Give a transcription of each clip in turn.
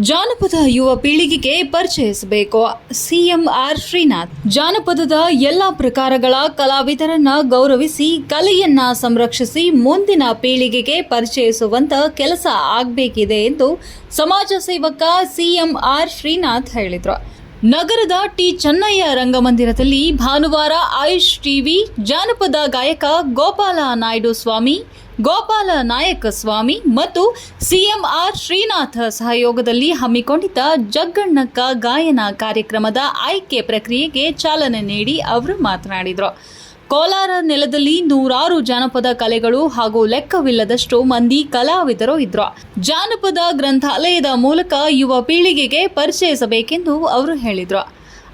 ಜಾನಪದ ಯುವ ಪೀಳಿಗೆಗೆ ಪರಿಚಯಿಸಬೇಕು. ಸಿಎಂ ಆರ್ ಶ್ರೀನಾಥ್, ಜಾನಪದದ ಎಲ್ಲ ಪ್ರಕಾರಗಳ ಕಲಾವಿದರನ್ನ ಗೌರವಿಸಿ, ಕಲೆಯನ್ನ ಸಂರಕ್ಷಿಸಿ ಮುಂದಿನ ಪೀಳಿಗೆಗೆ ಪರಿಚಯಿಸುವಂತ ಕೆಲಸ ಆಗಬೇಕಿದೆ ಎಂದು ಸಮಾಜ ಸೇವಕ ಸಿಎಂ ಆರ್ ಶ್ರೀನಾಥ್ ಹೇಳಿದರು. ನಗರದ ಟಿ ಚೆನ್ನಯ್ಯ ರಂಗಮಂದಿರದಲ್ಲಿ ಭಾನುವಾರ ಆಯುಷ್ ಟಿವಿ, ಜಾನಪದ ಗಾಯಕ ಗೋಪಾಲ ನಾಯ್ಡು ಸ್ವಾಮಿ ಗೋಪಾಲ ನಾಯಕ ಸ್ವಾಮಿ ಮತ್ತು ಸಿಎಂಆರ್ ಶ್ರೀನಾಥ ಸಹಯೋಗದಲ್ಲಿ ಹಮ್ಮಿಕೊಂಡಿದ್ದ ಜಗ್ಗಣ್ಣಕ್ಕ ಗಾಯನ ಕಾರ್ಯಕ್ರಮದ ಆಯ್ಕೆ ಪ್ರಕ್ರಿಯೆಗೆ ಚಾಲನೆ ನೀಡಿ ಅವರು ಮಾತನಾಡಿದರು. ಕೋಲಾರ ನೆಲದಲ್ಲಿ ನೂರಾರು ಜಾನಪದ ಕಲೆಗಳು ಹಾಗೂ ಲೆಕ್ಕವಿಲ್ಲದಷ್ಟು ಮಂದಿ ಕಲಾವಿದರು ಇದ್ರು. ಜಾನಪದ ಗ್ರಂಥಾಲಯದ ಮೂಲಕ ಯುವ ಪೀಳಿಗೆಗೆ ಪರಿಚಯಿಸಬೇಕೆಂದು ಅವರು ಹೇಳಿದರು.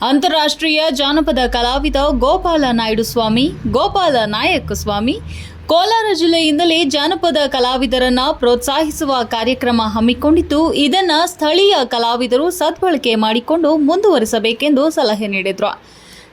ಅಂತಾರಾಷ್ಟ್ರೀಯ ಜಾನಪದ ಕಲಾವಿದ ಗೋಪಾಲ ನಾಯ್ಡು ಸ್ವಾಮಿ, ಗೋಪಾಲ ನಾಯಕ್ ಸ್ವಾಮಿ ಕೋಲಾರ ಜಿಲ್ಲೆಯಿಂದಲೇ ಜಾನಪದ ಕಲಾವಿದರನ್ನ ಪ್ರೋತ್ಸಾಹಿಸುವ ಕಾರ್ಯಕ್ರಮ ಹಮ್ಮಿಕೊಂಡಿದ್ದು, ಇದನ್ನ ಸ್ಥಳೀಯ ಕಲಾವಿದರು ಸದ್ಬಳಕೆ ಮಾಡಿಕೊಂಡು ಮುಂದುವರಿಸಬೇಕೆಂದು ಸಲಹೆ ನೀಡಿದರು.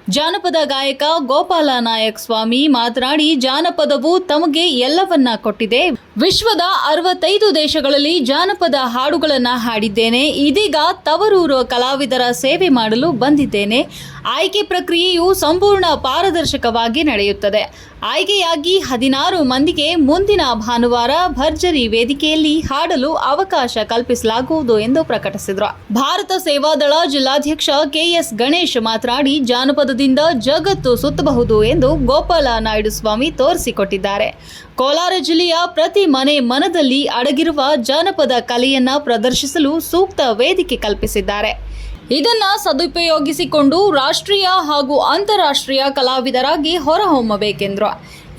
ಜಾನಪದ ಗಾಯಕ ಗೋಪಾಲ ನಾಯಕ್ ಸ್ವಾಮಿ ಮಾತನಾಡಿ, ಜಾನಪದವು ತಮಗೆ ಎಲ್ಲವನ್ನ ಕೊಟ್ಟಿದೆ. ವಿಶ್ವದ ಅರವತ್ತೈದು ದೇಶಗಳಲ್ಲಿ ಜಾನಪದ ಹಾಡುಗಳನ್ನ ಹಾಡಿದ್ದೇನೆ. ಇದೀಗ ತವರೂರು ಕಲಾವಿದರ ಸೇವೆ ಮಾಡಲು ಬಂದಿದ್ದೇನೆ. ಆಯ್ಕೆ ಪ್ರಕ್ರಿಯೆಯು ಸಂಪೂರ್ಣ ಪಾರದರ್ಶಕವಾಗಿ ನಡೆಯುತ್ತದೆ. ಆಯ್ಕೆಯಾಗಿ ಹದಿನಾರು ಮಂದಿಗೆ ಮುಂದಿನ ಭಾನುವಾರ ಭರ್ಜರಿ ವೇದಿಕೆಯಲ್ಲಿ ಹಾಡಲು ಅವಕಾಶ ಕಲ್ಪಿಸಲಾಗುವುದು ಎಂದು ಪ್ರಕಟಿಸಿದರು. ಭಾರತ ಸೇವಾದಳ ಜಿಲ್ಲಾಧ್ಯಕ್ಷ ಕೆಎಸ್ ಗಣೇಶ್ ಮಾತನಾಡಿ, ಜಾನಪದದಿಂದ ಜಗತ್ತು ಸುತ್ತಬಹುದು ಎಂದು ಗೋಪಾಲ ನಾಯ್ಡು ಸ್ವಾಮಿ ತೋರಿಸಿಕೊಟ್ಟಿದ್ದಾರೆ. ಕೋಲಾರ ಜಿಲ್ಲೆಯ ಪ್ರತಿ ಮನೆ ಮನದಲ್ಲಿ ಅಡಗಿರುವ ಜಾನಪದ ಕಲೆಯನ್ನ ಪ್ರದರ್ಶಿಸಲು ಸೂಕ್ತ ವೇದಿಕೆ ಕಲ್ಪಿಸಿದ್ದಾರೆ. ಇದನ್ನ ಸದುಪಯೋಗಿಸಿಕೊಂಡು ರಾಷ್ಟ್ರೀಯ ಹಾಗೂ ಅಂತಾರಾಷ್ಟ್ರೀಯ ಕಲಾವಿದರಾಗಿ ಹೊರಹೊಮ್ಮಬೇಕೆಂದರು.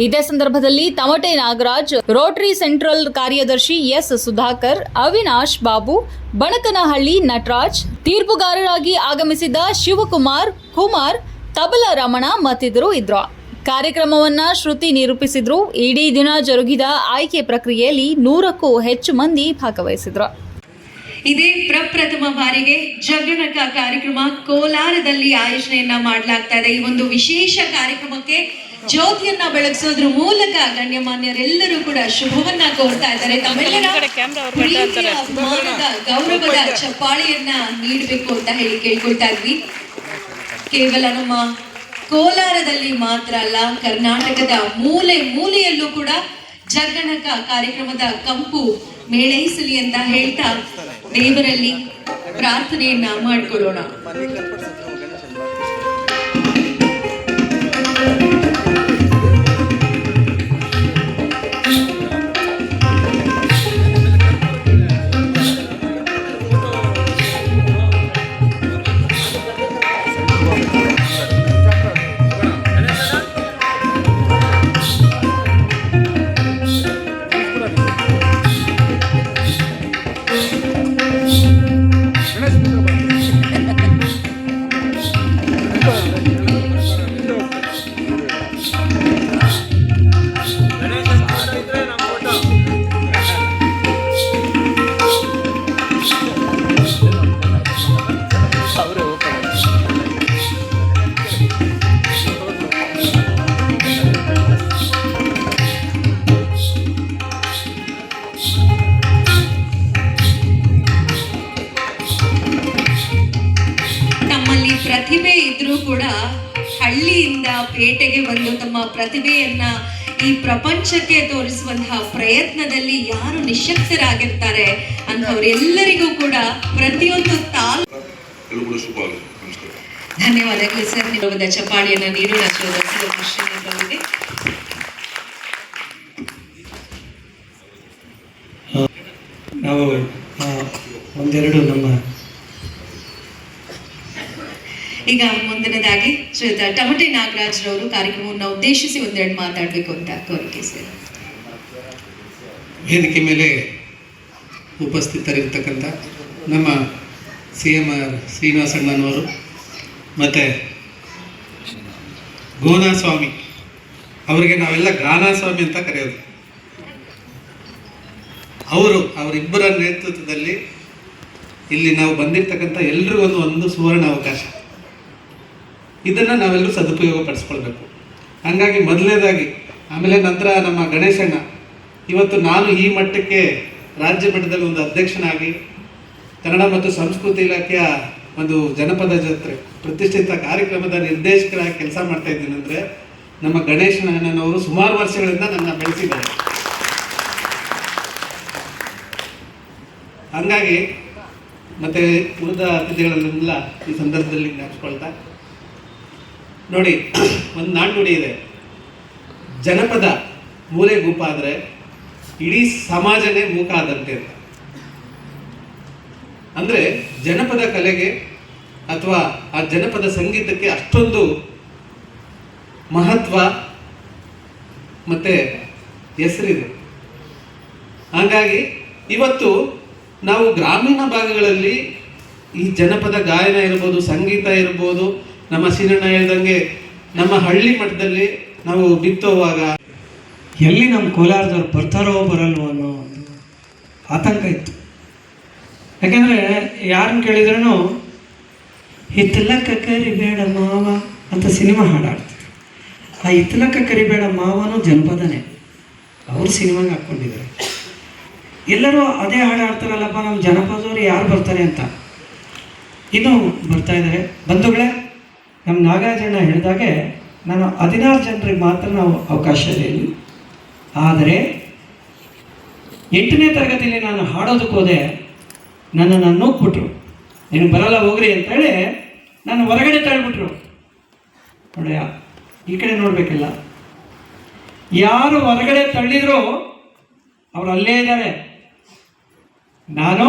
ಇದೇ ಸಂದರ್ಭದಲ್ಲಿ ತಮಟೆ ನಾಗರಾಜ್, ರೋಟರಿ ಸೆಂಟ್ರಲ್ ಕಾರ್ಯದರ್ಶಿ ಎಸ್ ಸುಧಾಕರ್, ಅವಿನಾಶ್ ಬಾಬು, ಬಣಕನಹಳ್ಳಿ ನಟರಾಜ್, ತೀರ್ಪುಗಾರರಾಗಿ ಆಗಮಿಸಿದ ಶಿವಕುಮಾರ್, ಕುಮಾರ್, ತಬಲ ರಮಣ ಮತ್ತಿತರರು ಇದ್ರು. ಕಾರ್ಯಕ್ರಮವನ್ನ ಶ್ರುತಿ ನಿರೂಪಿಸಿದ್ರು. ಇಡೀ ದಿನ ಜರುಗಿದ ಆಯ್ಕೆ ಪ್ರಕ್ರಿಯೆಯಲ್ಲಿ ನೂರಕ್ಕೂ ಹೆಚ್ಚು ಮಂದಿ ಭಾಗವಹಿಸಿದ್ರು. ಇದೇ ಪ್ರಪ್ರಥಮ ಬಾರಿಗೆ ಜಗನಕ ಕಾರ್ಯಕ್ರಮ ಕೋಲಾರದಲ್ಲಿ ಆಯೋಜನೆಯನ್ನ ಮಾಡಲಾಗ್ತಾ ಇದೆ. ಈ ಒಂದು ವಿಶೇಷ ಕಾರ್ಯಕ್ರಮಕ್ಕೆ ಜ್ಯೋತಿಯನ್ನ ಬೆಳಗಿಸೋದ್ರ ಮೂಲಕ ಗಣ್ಯಮಾನ್ಯರೆಲ್ಲರೂ ಕೂಡ ಶುಭವನ್ನ ಕೋರ್ತಾ ಇದ್ದಾರೆ. ತಮ್ಮೆಲ್ಲರ ಗೌರವದ ಚಪ್ಪಾಳಿಯನ್ನ ನೀಡಬೇಕು ಅಂತ ಹೇಳಿ ಕೇಳ್ಕೊಳ್ತಾ ಇದ್ವಿ. ಕೇವಲ ನಮ್ಮ ಕೋಲಾರದಲ್ಲಿ ಮಾತ್ರ ಅಲ್ಲ ಕರ್ನಾಟಕದ ಮೂಲೆ ಮೂಲೆಯಲ್ಲೂ ಕೂಡ ಜಗಣಕ ಕಾರ್ಯಕ್ರಮದ ಕಂಪು ಮೇಳೈಸಲಿ ಅಂತ ಹೇಳ್ತಾ ದೇವರಲ್ಲಿ ಪ್ರಾರ್ಥನೆಯನ್ನ ಮಾಡ್ಕೊಳ್ಳೋಣ ಪ್ರತಿಭೆಯನ್ನ ಈ ಪ್ರಪಂಚಕ್ಕೆ ತೋರಿಸುವಂತಹ ಪ್ರಯತ್ನದಲ್ಲಿ ಯಾರು ನಿಶಕ್ತರಾಗಿರ್ತಾರೆ ಅಂತವರೆಲ್ಲರಿಗೂ ಕೂಡ ಪ್ರತಿಯೊಂದು ತಾಲ್ ಎಲ್ಲರೂ ಕೂಡ ಶುಭ ಧನ್ಯವಾದಗಳು ಸರ್. ನಿಮ್ಮ ಚಪಾಳಿಯನ್ನ ನೀಡೋಣ ಅವರಿಗೆ ನಾವು ಒಂದೆರಡು ನಮ್ಮ ಈಗ ಮುಂದಿನದಾಗಿ ಶ್ರೀಯುತ ಟಮಟೆ ನಾಗರಾಜ್ ಅವರು ಕಾರ್ಯಕ್ರಮವನ್ನು ಉದ್ದೇಶಿಸಿ ಒಂದೆರಡು ಮಾತಾಡಬೇಕು ಅಂತ ಕೋರಿಕೆ ಸರ್ ವೇದಿಕೆ ಮೇಲೆ ಉಪಸ್ಥಿತರಿರ್ತಕ್ಕಂಥ ನಮ್ಮ ಸಿ ಎಂ ಆರ್ ಶ್ರೀನಿವಾಸಣ್ಣನವರು ಮತ್ತು ಗೋನಾಸ್ವಾಮಿ ಅವರಿಗೆ ನಾವೆಲ್ಲ ಗಾನಾಸ್ವಾಮಿ ಅಂತ ಕರೆಯೋದು. ಅವರು ಅವರಿಬ್ಬರ ನೇತೃತ್ವದಲ್ಲಿ ಇಲ್ಲಿ ನಾವು ಬಂದಿರ್ತಕ್ಕಂಥ ಎಲ್ರಿಗೂ ಒಂದು ಒಂದು ಸುವರ್ಣ ಅವಕಾಶ ಇದನ್ನು ನಾವೆಲ್ಲರೂ ಸದುಪಯೋಗ ಪಡಿಸ್ಕೊಳ್ಬೇಕು ಹಾಗಾಗಿ ಮೊದಲನೇದಾಗಿ ಆಮೇಲೆ ನಂತರ ನಮ್ಮ ಗಣೇಶಣ್ಣ ಇವತ್ತು ನಾನು ಈ ಮಟ್ಟಕ್ಕೆ ರಾಜ್ಯ ಮಟ್ಟದಲ್ಲಿ ಒಂದು ಅಧ್ಯಕ್ಷನಾಗಿ, ಕನ್ನಡ ಮತ್ತು ಸಂಸ್ಕೃತಿ ಇಲಾಖೆಯ ಒಂದು ಜನಪದ ಜಾತ್ರೆ, ಪ್ರತಿಷ್ಠಿತ ಕಾರ್ಯಕ್ರಮದ ನಿರ್ದೇಶಕರಾಗಿ ಕೆಲಸ ಮಾಡ್ತಾ ಇದ್ದೀನಿ ಅಂದರೆ, ನಮ್ಮ ಗಣೇಶ ಅಣ್ಣನವರು ಸುಮಾರು ವರ್ಷಗಳಿಂದ ನನ್ನ ಬೆಳೆಸಿದ್ದಾರೆ. ಹಂಗಾಗಿ, ಮತ್ತೆ ಉಳಿದ ಅತಿಥಿಗಳನ್ನೆಲ್ಲ ಈ ಸಂದರ್ಭದಲ್ಲಿ ಜ್ಞಾಪಿಸ್ಕೊಳ್ತಾ ನೋಡಿ, ಒಂದು ನಾಣ್ಣುಡಿ ಇದೆ. ಜನಪದ ಮೂಲೆ ಗುಂಪಾದರೆ ಇಡೀ ಸಮಾಜನೇ ಮೂಕ ಆದಂತೆ ಅಂತ. ಅಂದರೆ ಜನಪದ ಕಲೆಗೆ ಅಥವಾ ಆ ಜನಪದ ಸಂಗೀತಕ್ಕೆ ಅಷ್ಟೊಂದು ಮಹತ್ವ ಮತ್ತು ಹೆಸರಿದೆ. ಹಾಗಾಗಿ ಇವತ್ತು ನಾವು ಗ್ರಾಮೀಣ ಭಾಗಗಳಲ್ಲಿ ಈ ಜನಪದ ಗಾಯನ ಇರ್ಬೋದು, ಸಂಗೀತ ಇರ್ಬೋದು ನಮ್ಮ ಸೀನಣ್ಣ ಹೇಳ್ದಂಗೆ ನಮ್ಮ ಹಳ್ಳಿ ಮಟ್ಟದಲ್ಲಿ ನಾವು ಬಿತ್ತೋವಾಗ ಎಲ್ಲಿ ನಮ್ಮ ಕೋಲಾರದವ್ರು ಬರ್ತಾರೋ ಬರಲ್ವೋ ಅನ್ನೋ ಒಂದು ಆತಂಕ ಇತ್ತು. ಯಾಕೆಂದರೆ ಯಾರನ್ನ ಕೇಳಿದ್ರೂ ಕಕ್ಕರಿ ಕರಿಬೇಡ ಮಾವ ಅಂತ ಸಿನಿಮಾ ಹಾಡಾಡ್ತಾರೆ. ಆ ಹಿತ್ತಲಕ್ಕ ಕರಿಬೇಡ ಮಾವನು ಜನಪದನೇ ಅವರು ಸಿನಿಮಾಗೆ ಹಾಕ್ಕೊಂಡಿದ್ದಾರೆ. ಎಲ್ಲರೂ ಅದೇ ಹಾಡು ಆಡ್ತಾರಲ್ಲಪ್ಪ ನಮ್ಮ ಜನಪದವ್ರು ಯಾರು ಬರ್ತಾರೆ ಅಂತ. ಇನ್ನು ಬರ್ತಾ ಇದ್ದಾರೆ. ಬಂಧುಗಳೇ ನಮ್ಮ ನಾಗಾರ್ಜುನ ಹೇಳಿದಾಗೆ ನಾನು ಹದಿನಾರು ಜನರಿಗೆ ಮಾತ್ರ ನಾವು ಅವಕಾಶ ಇದೆ ಆದರೆ ಎಂಟನೇ ತರಗತಿಯಲ್ಲಿ ನಾನು ಹಾಡೋದಕ್ಕೆ ಹೋದೆ, ನನ್ನನ್ನು ನೂಕ್ಬಿಟ್ರು. ನೀನು ಬರಲ್ಲ, ಹೋಗ್ರಿ ಅಂತೇಳಿ ನಾನು ಹೊರಗಡೆ ತಳ್ಬಿಟ್ರು ನೋಡಯ್ಯ ಈ ಕಡೆ ನೋಡಬೇಕಿಲ್ಲ. ಯಾರು ಹೊರಗಡೆ ತಳ್ಳಿದ್ರು ಅವರು ಅಲ್ಲೇ ಇದ್ದಾರೆ. ನಾನು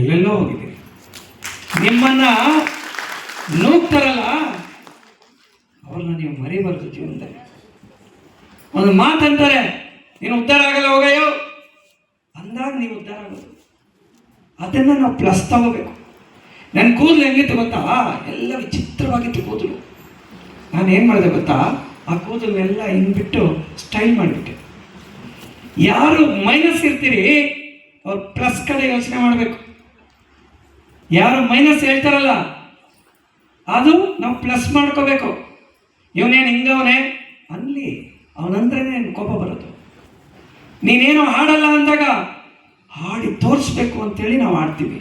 ಎಲ್ಲೆಲ್ಲೋ ಹೋಗಿದ್ದೀನಿ. ನಿಮ್ಮನ್ನ ನೂಗ್ತಾರಲ್ಲ ಅವ್ರನ್ನ ನೀವು ಮರಿಬಾರ್ದು ಜೀವನದಲ್ಲಿ. ಒಂದು ಮಾತಂತಾರೆ ನೀನು ಉದ್ಧಾರ ಆಗಲ್ಲ ಹೋಗಯ್ಯೋ. ಅಂದಾಗ ನೀವು ಉದ್ಧಾರ ಆಗೋದು. ಅದನ್ನು ನಾವು ಪ್ಲಸ್ ತಗೋಬೇಕು. ನನ್ನ ಕೂದಲು ಹೆಂಗಿತ್ತು ಗೊತ್ತಾ? ಎಲ್ಲ ವಿಚಿತ್ರವಾಗಿತ್ತು ಕೂದಲು. ನಾನು ಏನು ಮಾಡಿದೆ ಗೊತ್ತಾ? ಆ ಕೂದಲನ್ನೆಲ್ಲ ಹಿಂಗ್ಬಿಟ್ಟು ಸ್ಟೈಲ್ ಮಾಡಿಬಿಟ್ಟೆ. ಯಾರು ಮೈನಸ್ ಇರ್ತೀರಿ, ಅವ್ರು ಪ್ಲಸ್ ಕಡೆ ಯೋಚನೆ ಮಾಡಬೇಕು. ಯಾರು ಮೈನಸ್ ಹೇಳ್ತಾರಲ್ಲ ಅದು ನಾವು ಪ್ಲಸ್ ಮಾಡ್ಕೋಬೇಕು. ಇವನೇನು ಹಿಂಗವನೇ? ಅನ್ಲಿ ಅವನಂದ್ರೇನೆ ಕೋಪ ಬರೋದು. ನೀನೇನು ಹಾಡಲ್ಲ ಅಂದಾಗ ಹಾಡಿ ತೋರಿಸ್ಬೇಕು ಅಂತೇಳಿ ನಾವು ಆಡ್ತೀವಿ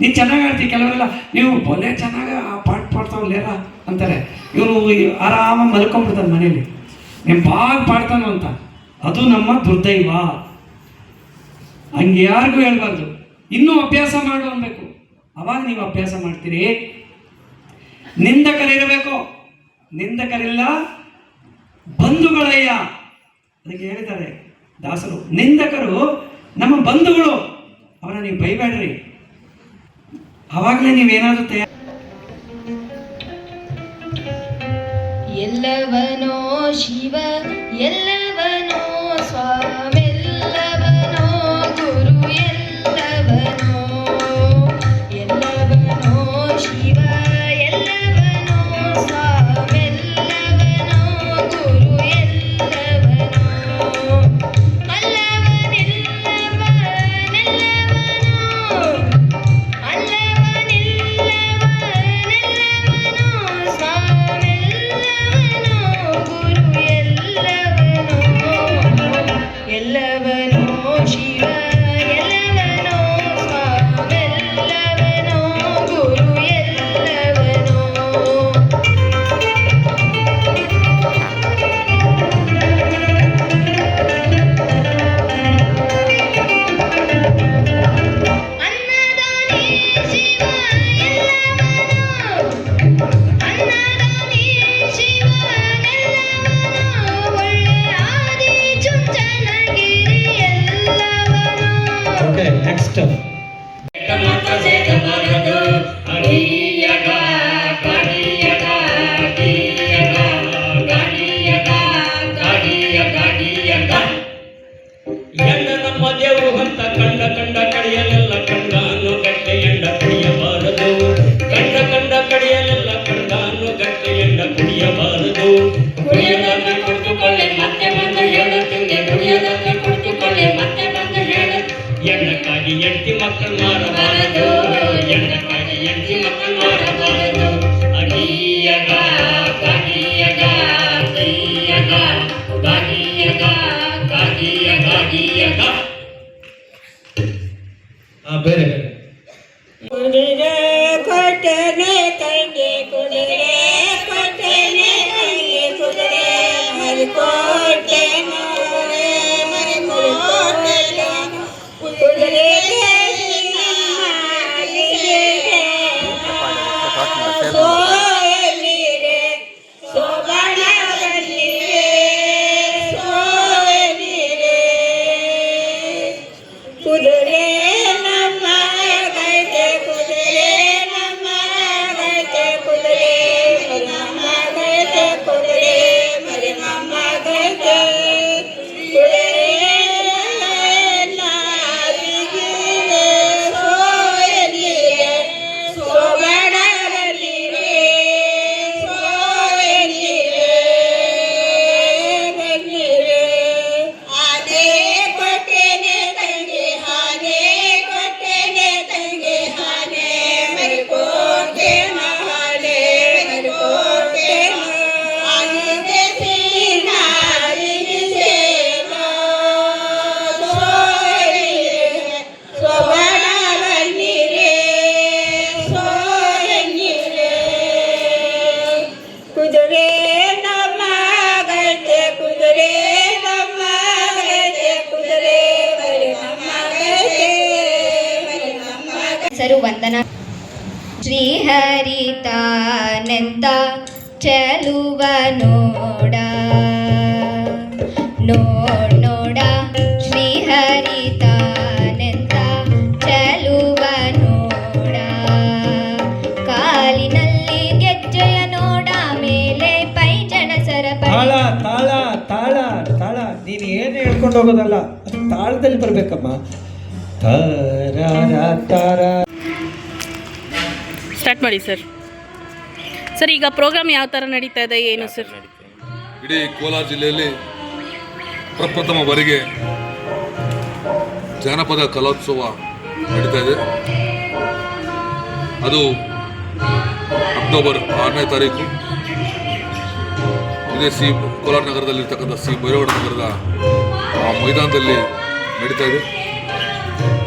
ನೀನು ಚೆನ್ನಾಗಿ ಆಡ್ತೀವಿ ಕೆಲವರೆಲ್ಲ, ನೀವು ಬೊಲೆ ಚೆನ್ನಾಗಿ ಆ ಪಾಟ್ ಪಾಡ್ತಾವಲ್ಲೇರ? ಅಂತಾರೆ. ಇವನು ಆರಾಮಾಗಿ ಮಲ್ಕೊಂಡ್ಬಿಡ್ತಾನೆ ಮನೇಲಿ. ನೀನು ಭಾಗ ಪಾಡ್ತಾನು ಅಂತ. ಅದು ನಮ್ಮ ದುರ್ದೈವ. ಹಂಗೆ ಯಾರಿಗೂ ಹೇಳ್ಬಾರ್ದು. ಇನ್ನೂ ಅಭ್ಯಾಸ ಮಾಡು ಅನ್ಬೇಕು. ಅವಾಗ ನೀವು ಅಭ್ಯಾಸ ಮಾಡ್ತೀರಿ. ನಿಂದಕರಿರಬೇಕು. ನಿಂದಕರಿಲ್ಲ. ಬಂಧುಗಳಯ್ಯ. ಅದಕ್ಕೆ ಹೇಳಿದ್ದಾರೆ ದಾಸರು, ನಿಂದಕರು ನಮ್ಮ ಬಂಧುಗಳು. ಅವರ ನೀವು ಬೈಬೇಡ್ರಿ ಅವಾಗಲೇ ನೀವೇನಾದರೂ ತಯಾರು ಎಲ್ಲವನೋ Shiva, ಎಲ್ಲವನೋ aquí y. A. Ah, ಶ್ರೀಹರಿತಾನೆಂತ ಚೆಲುವ ನೋಡ. ನೋಡ್ ನೋಡ ಶ್ರೀಹರಿತಾನೆಂತ ಚೆಲುವ ನೋಡ. ಕಾಲಿನಲ್ಲಿ ಗೆಜ್ಜೆಯ ನೋಡ ಮೇಲೆ ತಾಳ ತಾಳ ತಾಳ ತಾಳ. ನೀನು ಏನು ಹೇಳ್ಕೊಂಡು ಹೋಗೋದಲ್ಲ? ತಾಳದಲ್ಲಿ ಬರಬೇಕಮ್ಮ. ತಾರ ತಾರ. ಸ್ಟಾರ್ಟ್ ಮಾಡಿ ಸರ್ ಸರ್, ಈಗ ಪ್ರೋಗ್ರಾಮ್ ಯಾವ ಥರ ನಡೀತಾ ಇದೆ, ಏನು ಸರ್? ಇಡೀ ಕೋಲಾರ ಜಿಲ್ಲೆಯಲ್ಲಿ ಪ್ರಪ್ರಥಮ ಬಾರಿಗೆ ಜಾನಪದ ಕಲೋತ್ಸವ ನಡೀತಾ ಇದೆ. ಅದು ಅಕ್ಟೋಬರ್ ಆರನೇ ತಾರೀಕು. ಇದೇ ಸಿ, ಕೋಲಾರ ನಗರದಲ್ಲಿರ್ತಕ್ಕಂಥ ಸಿ ಭೈರವಡ ನಗರದ ಮೈದಾನದಲ್ಲಿ ನಡೀತಾ ಇದೆ.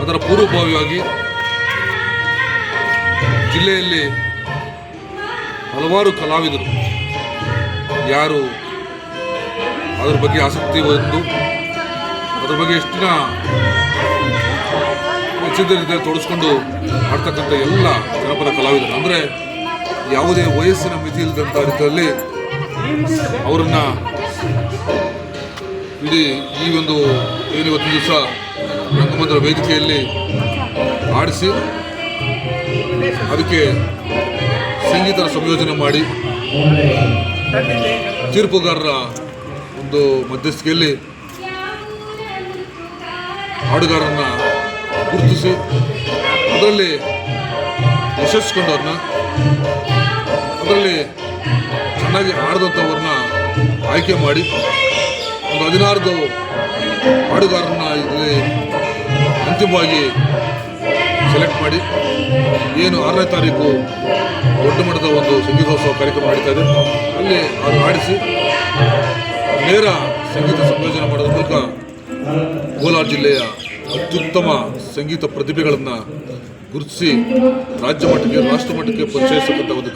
ಅದರ ಪೂರ್ವಭಾವಿಯಾಗಿ ಜಿಲ್ಲೆಯಲ್ಲಿ ಹಲವಾರು ಕಲಾವಿದರು ಯಾರು ಅದ್ರ ಬಗ್ಗೆ ಆಸಕ್ತಿ ಹೊಂದು ಅದ್ರ ಬಗ್ಗೆ ಎಷ್ಟು ಹೆಚ್ಚಿನ ತೊಡಸ್ಕೊಂಡು ಆಡ್ತಕ್ಕಂಥ ಎಲ್ಲ ಜನಪದ ಕಲಾವಿದರು. ಅಂದರೆ ಯಾವುದೇ ವಯಸ್ಸಿನ ಮಿತಿ ಇಲ್ಲದಂಥ ರೀತಿಯಲ್ಲಿ ಅವರನ್ನು ಇಡೀ ಈ ಒಂದು ಏನು ಇವತ್ತು ದಿವಸ ರಂಗಮಂದಿರ ವೇದಿಕೆಯಲ್ಲಿ ಆಡಿಸಿ ಅದಕ್ಕೆ ಸಂಗೀತ ಸಂಯೋಜನೆ ಮಾಡಿ ತೀರ್ಪುಗಾರರ ಒಂದು ಮಧ್ಯಸ್ಥಿಕೆಯಲ್ಲಿ ಹಾಡುಗಾರರನ್ನ ಗುರುತಿಸಿ ಅದರಲ್ಲಿ ಯಶಸ್ಕೊಂಡವ್ರನ್ನ, ಅದರಲ್ಲಿ ಚೆನ್ನಾಗಿ ಹಾಡಿದಂಥವ್ರನ್ನ ಆಯ್ಕೆ ಮಾಡಿ ಒಂದು ಹದಿನಾರು ಹಾಡುಗಾರರನ್ನ ಇಲ್ಲಿ ಅಂತಿಮವಾಗಿ ಸೆಲೆಕ್ಟ್ ಮಾಡಿ. ಏನು ಆರನೇ ತಾರೀಕು ದೊಡ್ಡ ಮಟ್ಟದ ಒಂದು ಸಂಗೀತೋತ್ಸವ ಕಾರ್ಯಕ್ರಮ ನಡೀತಾ ಇದೆ. ಅಲ್ಲಿ ಅದು ಆಡಿಸಿ ನೇರ ಸಂಗೀತ ಸಂಯೋಜನೆ ಮಾಡೋದ್ರ ಮೂಲಕ ಕೋಲಾರ ಜಿಲ್ಲೆಯ ಅತ್ಯುತ್ತಮ ಸಂಗೀತ ಪ್ರತಿಭೆಗಳನ್ನು ಗುರುತಿಸಿ ರಾಜ್ಯ ಮಟ್ಟಕ್ಕೆ, ರಾಷ್ಟ್ರ ಮಟ್ಟಕ್ಕೆ ಪರಿಚಯಿಸತಕ್ಕಂಥ ಒಂದು ಕಾರ್ಯ